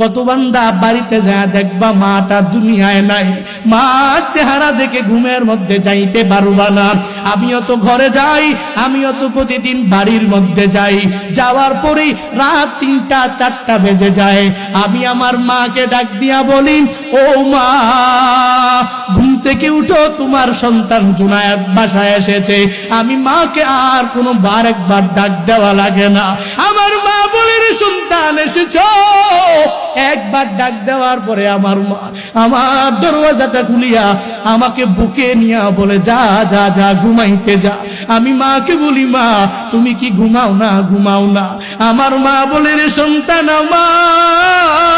কত বান্দা বাড়িতে যা দেখবা মাটা দুনিয়ায় নাই। মা চেহারা দেখে ঘুমের মধ্যে যাইতে পারবা না। আমিও তো ঘরে যাই, আমিও তো প্রতিদিন বাড়ির মধ্যে যাই। যাওয়ার পরেই রাত তিনটা, চারটা বেজে যায়। আমি আমার মাকে ডাক দিয়া বলি, ও মা থেকে উঠো, তোমার সন্তান জুনায়াত বাসায় এসেছে। আমি মাকে আর কোনো বার একবার ডাক দেওয়া লাগে না। আমার মা বলে রে সন্তান এসেছ। একবার ডাক দেওয়ার পরে আমার মা, আমার দরওয়াজাটা খুলিয়া আমাকে বুকে নিয়া বলে, যা যা যা, ঘুমাইতে যা। আমি মাকে বলি, মা, তুমি কি ঘুমাও না? ঘুমাও না। আমার মা বলে রে সন্তান, আমার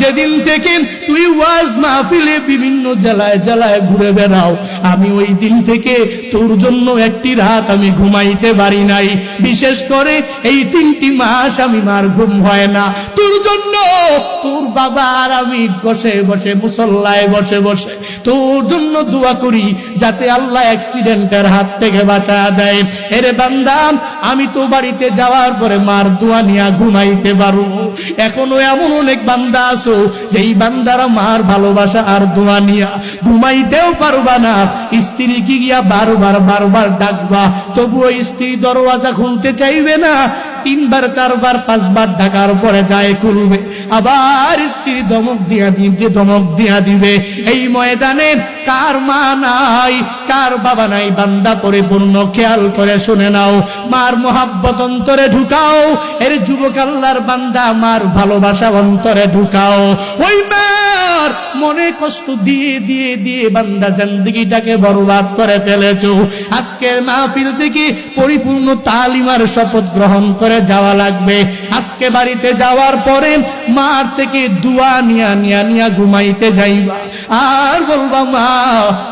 যেদিন থেকে তুই ওয়াজ মাহফিলে বিভিন্ন জেলায় জেলায় ঘুরে বেড়াও, আমি ওই দিন থেকে তোর জন্য একটি রাত আমি ঘুমাইতে পারি নাই। বিশেষ করে এই তিনটি মাস আমি মার ঘুম হয় না। তোর জন্য তোর বাবা আর আমি বসে বসে মুসল্লায় বসে বসে তোর জন্য দোয়া করি যাতে আল্লাহ অ্যাক্সিডেন্টের হাত থেকে বাঁচা দেয়। এরে বান্দা, আমি তো বাড়িতে যাওয়ার পরে মার দোয়া নিয়ে ঘুমাইতে পারব। এখনও এমন অনেক বান্দা যেই বান্দারা মার ভালোবাসা আর দোয়া নিয়া ঘুমাইতেও পারবা না স্ত্রী কি গিয়া বারবার বারবার ডাকবা, তবুও স্ত্রী দরওয়াজা খুলতে চাইবে না তিনবার, চারবার, পাঁচবার ডাকার পরে যায় খুলবে। আবার স্ত্রী ধমক দিয়া দিবে, ধমক দিয়া দিবে। এই ময়দানে কার মা নাই, কার বাবা নাই? বান্দা পরিপূর্ণ খেয়াল করে শুনে নাও। মার মোহাব্বত অন্তরে ঢুকাও। এর যুবক আল্লাহর বান্দা, মার ভালোবাসা অন্তরে ঢুকাও। ওই মার মনে কষ্ট দিয়ে দিয়ে দিয়ে বান্দা জিন্দগিটাকে বরবাদ করে ফেলেছো। আজকের মাহফিল থেকে পরিপূর্ণ তালিমার শপথ গ্রহণ করে যাওয়া লাগবে। আজকে বাড়িতে যাওয়ার পরে মার থেকে দুয়া নিয়া নিয়া নিয়া ঘুমাইতে যাইবা। আর বলবা, মা,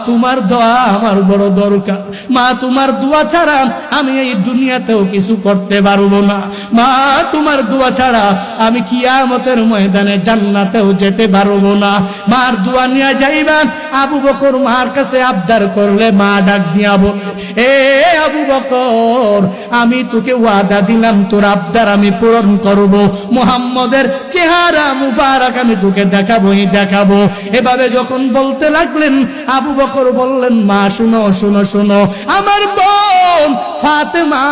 তোমার দোয়া আমার বড় দরকার। মা, তোমার দোয়া ছাড়া আমি এই দুনিয়াতেও কিছু করতে পারব না। মা, তোমার দোয়া ছাড়া আমি কিয়ামতের ময়দানে জান্নাতেও যেতে পারব না। মার দোয়া নিয়ে যাইবা, আবু বকর মার কাছে আবদার করলে মা ডাক দিয়া বলে, এ আবু বকর, আমি তোকে ওয়াদা দিলাম তোর আবদার আমি পূরণ করব। মোহাম্মদের চেহারা মুবারক আমি তোকে দেখাবোই, দেখাবো। এভাবে যখন বলতে লাগলেন, আবু বকর বললেন, মা, শুনো শুনো শুনো, আমার বোন ফাতেমা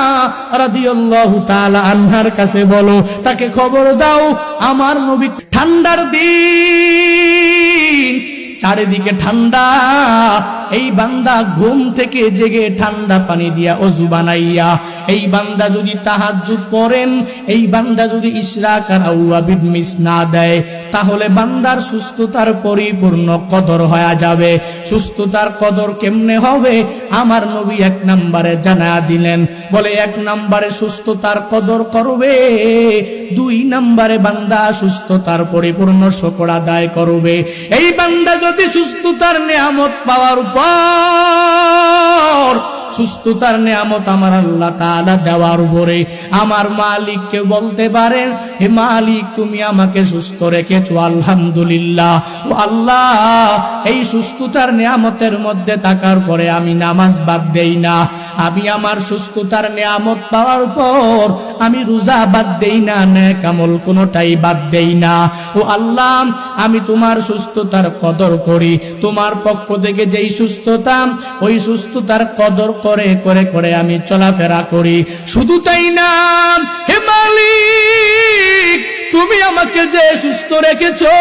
রাদিয়াল্লাহু তাআলা আনহার কাছে বলো, তাকে খবর দাও, আমার নবী ঠান্ডার দিন, চারিদিকে ঠান্ডা এই বান্দা ঘুম থেকে জেগে ঠান্ডা পানি দিয়া অজু বানাইয়া, এই বান্দা যদি তাহাজ্জুদ পড়েন, এই বান্দা যদি ইশরাক আর আউয়াবিদ না দেয়, তাহলে বান্দার সুস্থতার পরিপূর্ণ কদর হয়ে যাবে। সুস্থতার কদর কেমনে হবে? আমার নবী এক নম্বরে জানা দিলেন। বলে, এক নম্বরে সুস্থতার কদর করবে, দুই নম্বরে বান্দা সুস্থতার পরিপূর্ণ শকর আদায় করবে। এই বান্দা যদি সুস্থতার নিয়ামত পাওয়ার পর সুস্থতার নিয়ামত আমার আল্লাহ তাআলা দেওয়ার উপরে। আমার মালিককে বলতে পারেন, হে মালিক, তুমি আমাকে সুস্থ রেখেছো, আলহামদুলিল্লাহ। ও আল্লাহ, এই সুস্থতার নিয়ামতের মধ্যে থাকার পরে আমি নামাজ বাদ দেই না। আমি আমার সুস্থতার নিয়ামত পাওয়ার পর আমি রোজা বাদ দেই না, নেক আমল কোনোটাই বাদ দেই না। ও আল্লাহ, আমি তোমার সুস্থতার কদর করি। তোমার পক্ষ থেকে যেই সুস্থতা, ওই সুস্থতার কদর করে করে করে আমি চলাফেরা করি। শুধু তাই না, হে মালিক, তুমি আমাকে যে সুস্থ রেখেছো,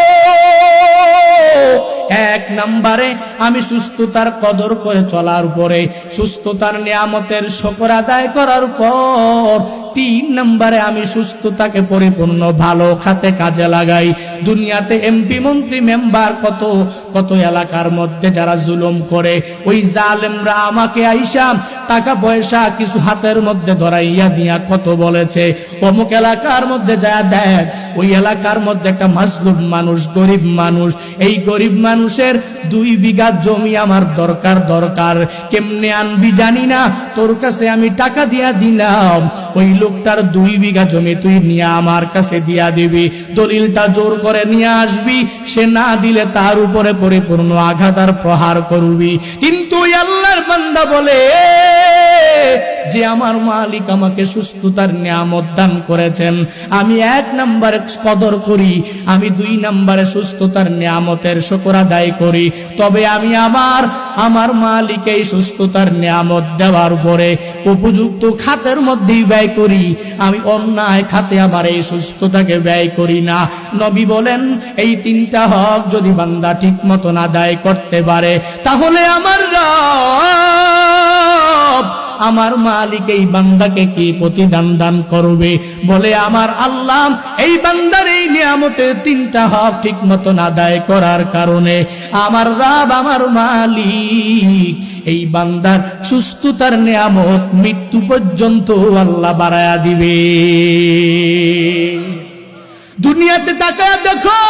এক নম্বরে আমি সুস্থতার কদর করে চলার পরে সুস্থতার নিয়ামতের শকর আদায় করার পর তিন নম্বরে আমি সুস্থতাকে পরিপূর্ণ, ভালো খাতে কাজে লাগাই। দুনিয়াতে এমপি মন্ত্রী, মেম্বার কত কত এলাকার মধ্যে যারা জুলুম করে, ওই জালেমরা আমাকে আইসা টাকা পয়সা কিছু হাতের মধ্যে ধরাইয়া দিয়া কত বলেছে। অমুক এলাকার মধ্যে যা দেখ, ওই এলাকার মধ্যে একটা মাজলুম মানুষ, গরিব মানুষ। এই গরিব মানুষের দুই বিঘা জমি, আমার দরকার দরকার। কেমনে আনবি জানি না। তোর কাছে আমি টাকা দিয়া দিলাম। ওই লোকটার দুই বিঘা জমি তুই নিয়ে আমার কাছে দিয়া দিবি। দলিলটা জোর করে নিয়ে আসবি। সে না দিলে তার উপরে পরিপূর্ণ আঘাত আর প্রহার করবি। কিন্তু আল্লাহর বান্দা বলে যে আমার মালিক আমাকে সুস্থতার নিয়ামত দান করেছেন। আমি এক নম্বরে কদর করি, আমি দুই নম্বরে সুস্থতার নিয়ামতের শকর আদায় করি। তবে আমি আমার আমার মালিক এই সুস্থতার নিয়ামত দেওয়ার পরে উপযুক্ত খাতের মধ্যেই ব্যয় করি। আমি অন্যায় খাতে আমার এই সুস্থতাকে ব্যয় করি না। নবী বলেন, এই তিনটা হক যদি বান্দা ঠিক মতন আদায় করতে পারে, তাহলে আমার রব আমার মালিক এই বান্দাকে কি প্রতিদান দান করবে? বলে, আমার আল্লাহ এই বান্দার এই নিয়ামতে তিনটা হক ঠিক মতন আদায় করার কারণে আমার রাব, আমার মালিক এই বান্দার সুস্থতার নিয়ামত মৃত্যু পর্যন্ত আল্লাহ বাড়ায়া দিবে। দুনিয়াতে তাকায় দেখো,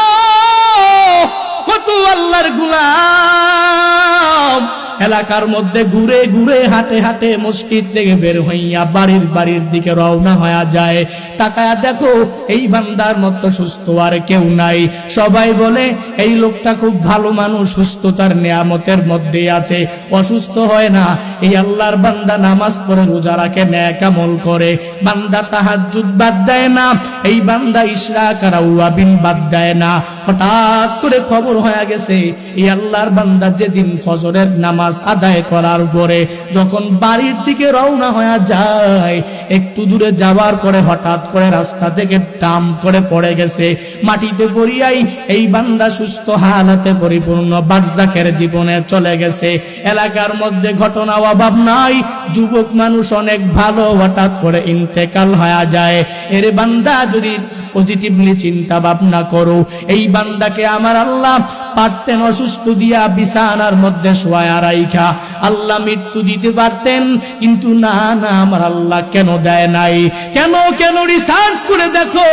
কত আল্লাহর গুলাম। এলাকার মধ্যে ঘুরে ঘুরে হাটে হাটে মসজিদ থেকে বের হইয়া বাড়ির বাড়ির দিকে রওনা হয়ে যায়। তাকায়া দেখো, এই বান্দার মতো সুস্থ আর কেউ নাই। সবাই বলে, এই লোকটা খুব ভালো মানুষ, সুস্থতার নিয়ামতের মধ্যে আছে, অসুস্থ হয় না। এই আল্লাহর বান্দা নামাজ পড়ে, রোজা রাখে, ন্যাক আমল করে। বান্দা তাহাজ্জুদ বাদ দেয় না, এই বান্দা ইশরাক আর আউয়াবিন বাদ দেয় না। হঠাৎ করে খবর হয়ে গেছে, এই আল্লাহর বান্দা যেদিন ফজরের নামাজ আদায় করার পরে যখন বাড়ির দিকে রওনা হয়ে যায়, একটু দূরে যাওয়ার পরে হঠাৎ করে রাস্তা থেকে টাম করে পড়ে গেছে। মাটিতে পড়িয়াই এই বান্দা সুস্থ হালাতে পরিপূর্ণ বার্জাকের জীবনে চলে গেছে। এলাকার মধ্যে ঘটনা অভাব নাই। যুবক মানুষ অনেক ভালো, হঠাৎ করে ইন্তেকাল হয়ে যায়। এর বান্দা যদি পজিটিভলি চিন্তা ভাবনা করো, এই বান্দাকে আমার আল্লাহ পারতেন, অসুস্থ দিয়া বিছানার মধ্যে শোয়া রাইখা। আল্লাহ মৃত্যু দিতে পারতেন, কিন্তু না না, আমার আল্লাহ কেন দেয় নাই? কেন কেন রিসার্চ করে দেখো,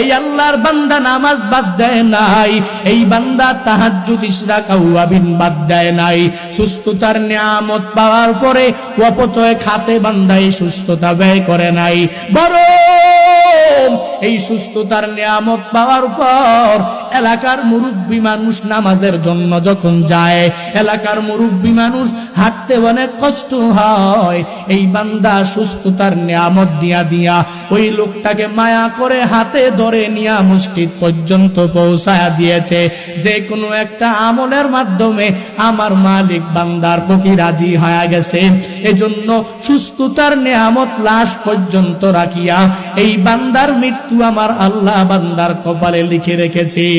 এই আল্লাহর বান্দা নামাজ বাদ দেয় নাই, এই বান্দা তাহাজ্জুদ, ইশরাক আউয়াবিন বাদ দেয় নাই। সুস্থতার নিয়ামত পাওয়ার পরে অপচয় খাতে বান্দা এই সুস্থতা ব্যয় করে নাই। বরং এই সুস্থতার নিয়ামত পাওয়ার পর এলাকার মুরব্বী মানুষ নামাজের জন্য যখন যায়, এলাকার মুরব্বী মানুষ হাঁটতে অনেক কষ্ট হয়। এই বান্দা সুস্থতার নিয়ামত দিয়া দিয়া ওই লোকটাকে মায়া করে হাতে ধরে নিয়া মসজিদ পর্যন্ত পৌঁছায়া দিয়েছে। যে কোনো একটা আমলের মাধ্যমে আমার মালিক বান্দার প্রতি রাজি হয়ে গেছে। এজন্য সুস্থতার নিয়ামত লাশ পর্যন্ত রাখিয়া এই বান্দার মৃত্যু আমার আল্লাহ বান্দার কপালে লিখে রেখেছে।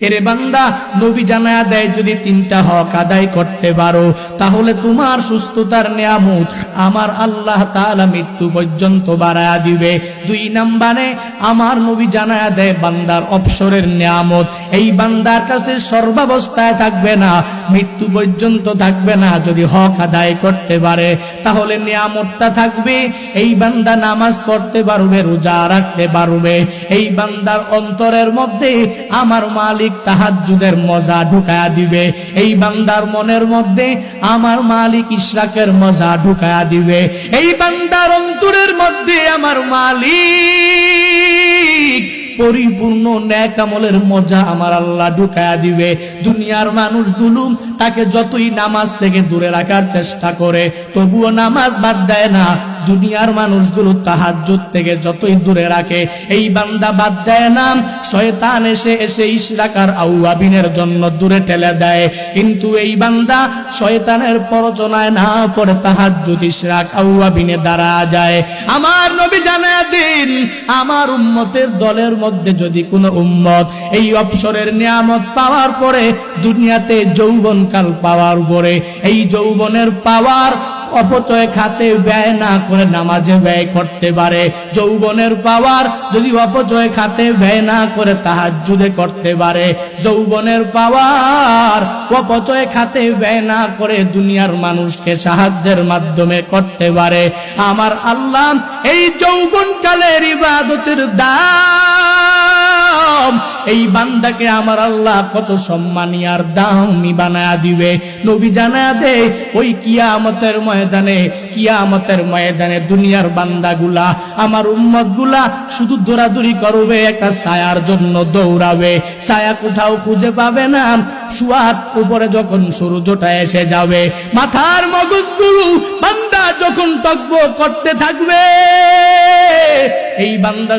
এরে বান্দা, নবী জানায়া দেয়, যদি তিনটা হক আদায় করতে পারো, তাহলে তোমার সুস্থতার নিয়ামত আমার আল্লাহ তাআলা মৃত্যু পর্যন্ত বাড়ায়া দিবে। দুই নাম্বারে, আমার নবী জানায়া দেয়, বান্দার অবসরের নিয়ামত। এই বান্দার কাছে সর্বাবস্থায় থাকবে না, মৃত্যু পর্যন্ত থাকবে না, যদি হক আদায় করতে পারে, তাহলে নিয়ামতটা থাকবে, এই বান্দা নামাজ পড়তে পারবে, রোজা রাখতে পারবে। এই বান্দার অন্তরের মধ্যে আমার মালিক তাহাজ্জুদের মজা ঢুকায়া দিবে। এই বান্দার মনের মধ্যে আমার মালিক ইশরাকের মজা ঢুকায়া দিবে। এই বান্দার অন্তরের মধ্যে আমার মালিক পরিপূর্ণ ন্যাক আমলের মজা আমার আল্লাহ ঢুকায়া দিবে। দুনিয়ার মানুষ মানুষগুলো তাকে যতই নামাজ থেকে দূরে রাখার চেষ্টা করে, তবুও নামাজ বাদ দেয় না। দুনিয়ার মানুষগুলো তাহাজ্জুদ থেকে যতই দূরে রাখে, এই বান্দা বাদ দেয় না। শয়তান এসে এসে ইশরাকার আউয়াবিনের জন্য দূরে ঠেলে দেয়। কিন্তু এই বান্দা শয়তানের প্ররোচনায় না পড়ে তাহাজ্জুদ ইশরাক আউয়াবিনে দাঁড়া যায়। আমার নবী জানায় দিন, আমার উম্মতের দলের মধ্যে যদি কোনো উম্মত এই অবসরের নিয়ামত পাওয়ার পরে দুনিয়াতে যৌবনকাল পাওয়ার পরে, এই যৌবনের পাওয়ার অপচয় খাতে ব্যয় না করে নামাজে ব্যয় করতে পারে। যৌবনের পাওয়ার যদি অপচয় খাতে ব্যয় না করে তাহাজ্জুদে করতে পারে। যৌবনের পাওয়ার অপচয় খাতে ব্যয় না করে দুনিয়ার মানুষকে সাহায্যের মাধ্যমে করতে পারে। আমার আল্লাহ এই যৌবন কালের ইবাদতের দাম এই বান্দাকে আমার আল্লাহ কত সম্মানী আর দামি বানায়া দিবে। নবী জানা দে ওই কিয়ামতের ময়দানে কিয়ামতের ময়দানে দুনিয়ার বান্দাগুলা, আমার উম্মতগুলা শুধু দৌড়াদৌড়ি করবে, একটা ছায়ার জন্য দৌড়াবে। ছায়া কোথাও খুঁজে পাবে না। সুয়াত উপরে যখন সূর্যটা এসে যাবে, মাথার মগজগুলো বান্দা যখন তকব করতে থাকবে, এই বান্দা